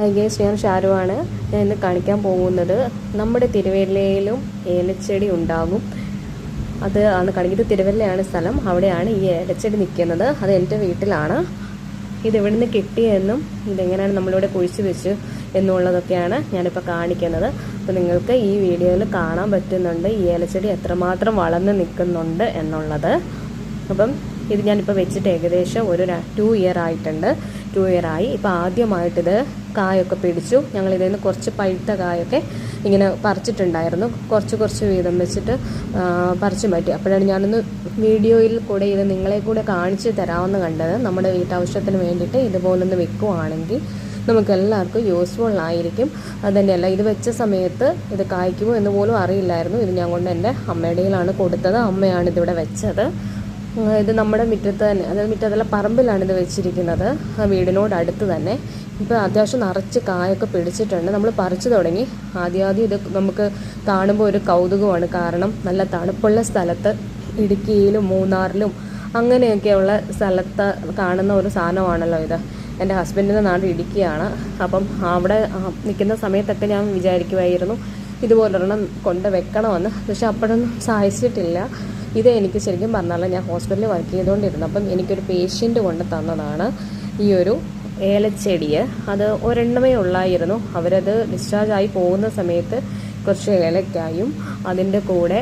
Hi guys ഞാൻ ഷാരുവാണ്. ഞാൻ ഇന്ന് കാണിക്കാൻ പോകുന്നത് നമ്മുടെ തിരുവല്ലയിലും ഏലച്ചെടി ഉണ്ടാകും. അത് അന്ന് കാണിക്കുന്നത്. തിരുവല്ലയാണ് സ്ഥലം. അവിടെയാണ് ഈ ഏലച്ചെടി നിൽക്കുന്നത്. അത് എന്റെ വീട്ടിലാണ്. ഇത് എവിടെ നിന്ന് കിട്ടിയെന്നും ഇതെങ്ങനെയാണ് നമ്മളിവിടെ കുഴിച്ച് വെച്ച് എന്നുള്ളതൊക്കെയാണ് ഞാനിപ്പോൾ കാണിക്കുന്നത്. അപ്പോൾ നിങ്ങൾക്ക് ഈ വീഡിയോയിൽ കാണാൻ പറ്റുന്നുണ്ട് ഈ ഏലച്ചെടി എത്രമാത്രം വളർന്ന് നിൽക്കുന്നുണ്ട് എന്നുള്ളത്. അപ്പം ഇത് ഞാനിപ്പോൾ വെച്ചിട്ട് ഏകദേശം ഒരു ടു ഇയർ ആയിട്ടുണ്ട്. ടു ഇയർ ആയി. ഇപ്പോൾ ആദ്യമായിട്ടിത് കായൊക്കെ പിടിച്ചു. ഞങ്ങൾ നിന്ന് കുറച്ച് പഴുത്ത കായൊക്കെ ഇങ്ങനെ പറിച്ചിട്ടുണ്ടായിരുന്നു. കുറച്ച് കുറച്ച് വീതം വെച്ചിട്ട് പറിച്ച് മാറ്റി. അപ്പോഴാണ് ഞാനൊന്ന് വീഡിയോയിൽ കൂടെ ഇത് നിങ്ങളെ കൂടെ കാണിച്ചു തരാമെന്ന് കണ്ടത്. നമ്മുടെ വീട്ടാവശ്യത്തിന് വേണ്ടിയിട്ട് ഇതുപോലൊന്ന് വെക്കുവാണെങ്കിൽ നമുക്ക് എല്ലാവർക്കും യൂസ്ഫുൾ ആയിരിക്കും. അതുതന്നെയല്ല ഇത് വെച്ച സമയത്ത് ഇത് കായ്ക്കുമോ എന്ന് പോലും അറിയില്ലായിരുന്നു. ഇത് ഞാൻ കൊണ്ട് എന്റെ അമ്മയുടെയിലാണ് കൊടുത്തത്. അമ്മയാണ് ഇതിവിടെ വെച്ചത്. ഇത് നമ്മുടെ മുറ്റത്ത് തന്നെ അതായത് മുറ്റത്തല്ല പറമ്പിലാണ് ഇത് വെച്ചിരിക്കുന്നത് വീടിനോട് അടുത്ത് തന്നെ. ഇപ്പോൾ അത്യാവശ്യം നിറച്ച് കായൊക്കെ പിടിച്ചിട്ടുണ്ട്. നമ്മൾ പറിച്ചു തുടങ്ങി. ആദ്യം ആദ്യം ഇത് നമുക്ക് കാണുമ്പോൾ ഒരു കൗതുകമാണ്. കാരണം നല്ല തണുപ്പുള്ള സ്ഥലത്ത് ഇടുക്കിയിലും മൂന്നാറിലും അങ്ങനെയൊക്കെയുള്ള സ്ഥലത്ത് കാണുന്ന ഒരു സാധനമാണല്ലോ ഇത്. എന്റെ ഹസ്ബൻഡിന്റെ നാട് ഇടുക്കിയാണ്. അപ്പം അവിടെ നിൽക്കുന്ന സമയത്തൊക്കെ ഞാൻ വിചാരിക്കുമായിരുന്നു ഇതുപോലൊരെണ്ണം കൊണ്ട് വെക്കണമെന്ന്. പക്ഷെ അപ്പോഴൊന്നും സാധിച്ചിട്ടില്ല. ഇത് എനിക്ക് ശരിക്കും പറഞ്ഞാൽ ഞാൻ ഹോസ്പിറ്റലിൽ വർക്ക് ചെയ്തുകൊണ്ടിരുന്നു. അപ്പം എനിക്കൊരു പേഷ്യന്റ് കൊണ്ട് തന്നതാണ് ഈ ഒരു ഏലച്ചെടി അത് ഒരെണ്ണമേ ഉള്ളായിരുന്നു. അവരത് ഡിസ്ചാർജ് ആയി പോകുന്ന സമയത്ത് കുറച്ച് ഏലക്കായും അതിന്റെ കൂടെ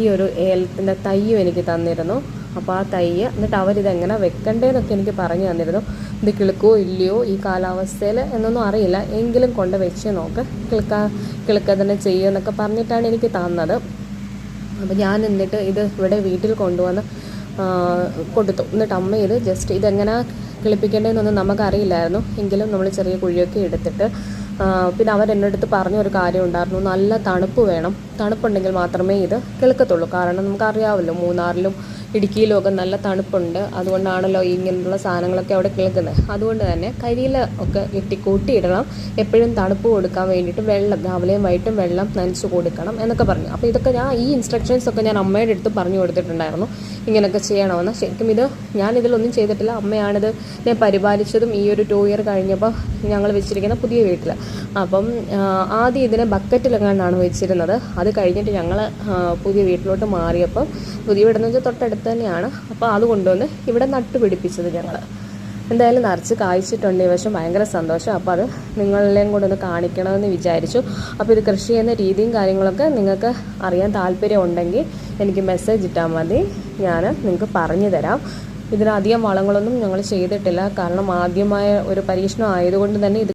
ഈ ഒരു ഏലത്തിന്റെ തയ്യും എനിക്ക് തന്നിരുന്നു. അപ്പോൾ ആ തയ്യ് എന്നിട്ട് അവരിതെങ്ങനെ വെക്കണ്ടേന്നൊക്കെ എനിക്ക് പറഞ്ഞു തന്നിരുന്നു. ഇത് കിളുക്കോ ഇല്ലയോ ഈ കാലാവസ്ഥയിൽ എന്നൊന്നും അറിയില്ല. എങ്കിലും കൊണ്ട് വെച്ച് നോക്ക് കിളുക്ക കിളുക്ക തന്നെ ചെയ്യുമെന്നൊക്കെ പറഞ്ഞിട്ടാണ് എനിക്ക് തന്നത്. അപ്പോൾ ഞാൻ എന്നിട്ട് ഇത് ഇവിടെ വീട്ടിൽ കൊണ്ടുവന്ന് കൊടുത്തു. എന്നിട്ട് അമ്മ ഇത് ജസ്റ്റ് ഇതെങ്ങനെ കിളിപ്പിക്കേണ്ടതെന്നൊന്നും നമുക്കറിയില്ലായിരുന്നു. എങ്കിലും നമ്മൾ ചെറിയ കുഴിയൊക്കെ എടുത്തിട്ട് പിന്നെ അവർ എന്റെ അടുത്ത് പറഞ്ഞ ഒരു കാര്യം ഉണ്ടായിരുന്നു. നല്ല തണുപ്പ് വേണം. തണുപ്പുണ്ടെങ്കിൽ മാത്രമേ ഇത് കിളുക്കത്തുള്ളൂ. കാരണം നമുക്കറിയാമല്ലോ മൂന്നാറിലും ഇടുക്കിയിലും ഒക്കെ നല്ല തണുപ്പുണ്ട്. അതുകൊണ്ടാണല്ലോ ഇങ്ങനെയുള്ള സാധനങ്ങളൊക്കെ അവിടെ കിളക്കുന്നത് അതുകൊണ്ട് തന്നെ കരിയില ഒക്കെ ഇട്ടി കൂട്ടിയിടണം എപ്പോഴും തണുപ്പ് കൊടുക്കാൻ വേണ്ടിയിട്ട് വെള്ളം രാവിലെയും വൈകിട്ടും വെള്ളം നനച്ച് കൊടുക്കണം എന്നൊക്കെ പറഞ്ഞു. അപ്പോൾ ഇതൊക്കെ ഞാൻ ഈ ഇൻസ്ട്രക്ഷൻസ് ഒക്കെ ഞാൻ അമ്മയുടെ അടുത്ത് പറഞ്ഞു കൊടുത്തിട്ടുണ്ടായിരുന്നു. ഇങ്ങനെയൊക്കെ ചെയ്യണമെന്ന്. ശരിക്കും ഇത് ഞാൻ ഇതിലൊന്നും ചെയ്തിട്ടില്ല. അമ്മയാണിത് ഞാൻ പരിപാലിച്ചതും ഈ ഒരു ടു ഇയർ കഴിഞ്ഞപ്പോൾ ഞങ്ങൾ വെച്ചിരിക്കുന്ന പുതിയ വീട്ടിൽ അപ്പം ആദ്യം ഇതിനെ ബക്കറ്റിലെങ്ങാണ്ടാണ് വെച്ചിരുന്നത്. അത് കഴിഞ്ഞിട്ട് ഞങ്ങൾ പുതിയ വീട്ടിലോട്ട് മാറിയപ്പോൾ പുതിയ വീടെന്ന് വെച്ചാൽ തൊട്ടടുത്ത് തന്നെയാണ്. അപ്പോൾ അത് കൊണ്ടുവന്ന് ഇവിടെ നട്ടുപിടിപ്പിച്ചത് ഞങ്ങൾ എന്തായാലും നിറച്ച് കായ്ച്ചിട്ടുണ്ട്. ഈ വശം ഭയങ്കര സന്തോഷം. അപ്പോൾ അത് നിങ്ങളെല്ലാം കൂടെ ഒന്ന് കാണിക്കണമെന്ന് വിചാരിച്ചു. അപ്പോൾ ഇത് കൃഷി ചെയ്യുന്ന രീതിയും കാര്യങ്ങളൊക്കെ നിങ്ങൾക്ക് അറിയാൻ താല്പര്യം ഉണ്ടെങ്കിൽ എനിക്ക് മെസ്സേജ് ഇട്ടാൽ മതി. ഞാൻ നിങ്ങൾക്ക് പറഞ്ഞു തരാം. ഇതിനധികം വളങ്ങളൊന്നും ഞങ്ങൾ ചെയ്തിട്ടില്ല. കാരണം ആദ്യമായ ഒരു പരീക്ഷണം ആയതുകൊണ്ട് തന്നെ ഇത്